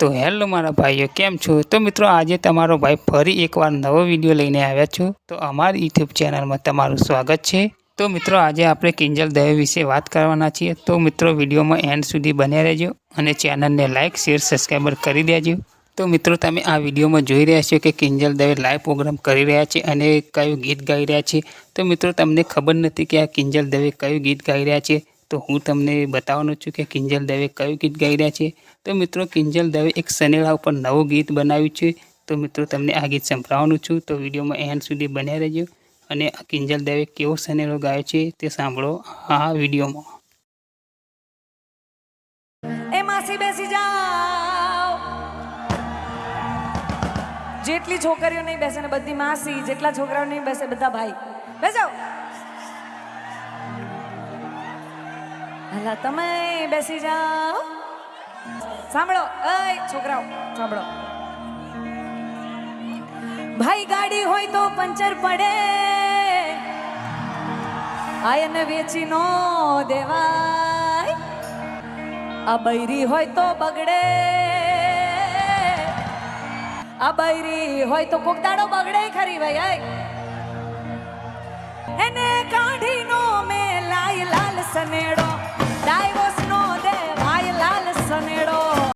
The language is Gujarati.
તો હેલો મારા ભાઈઓ, કેમ છો? તો મિત્રો આજે તમારો ભાઈ ફરી એકવાર નવો વીડિયો લઈને આવ્યા છું. તો અમારી યુટ્યુબ ચેનલમાં તમારું સ્વાગત છે. તો મિત્રો આજે આપણે કિંજલ દવે વિશે વાત કરવાના છીએ. તો મિત્રો વિડીયોમાં એન્ડ સુધી બન્યા રહેજો અને ચેનલને લાઇક શેર સબસ્ક્રાઈબર કરી દેજો. તો મિત્રો તમે આ વિડીયોમાં જોઈ રહ્યા છો કે કિંજલ દવે લાઈવ પ્રોગ્રામ કરી રહ્યા છે અને કયું ગીત ગાઈ રહ્યા છે. તો મિત્રો તમને ખબર નથી કે આ કિંજલ દવે કયું ગીત ગાઈ રહ્યા છે. તો હું તમને બતાવવાનો છું કે કિંજલ દવે કયું ગીત ગાઈ રહ્યા છે. તો મિત્રો, કિંજલ દવે એક સનેડા ઉપર નવું ગીત બનાવ્યું છે. તો મિત્રો, તમને આ ગીત સંભળાવવાનું છું. તો વિડીયોમાં એન્ડ સુધી બન્યા રહેજો. અને કિંજલ દવે કેવો સનેડો ગાયો છે તે સાંભળો આ વિડીયોમાં. એ માસી બેસી જાઓ. જેટલી છોકરીઓ નહીં બેસે ને બધી માસી, જેટલા છોકરાઓ નહીં બેસે, બધા ભાઈ. બેસો હલા તમે બેસી જાઓ. સાંભળો, અય, છોકરાઓ, સાંભળો. ભાઈ ગાડી હોય તો પંચર પડે. આયન વેચી નો દેવાય. આ બૈરી હોય તો બગડે. આ બૈરી હોય તો કોક દાડો બગડે ખરી ભાઈ એને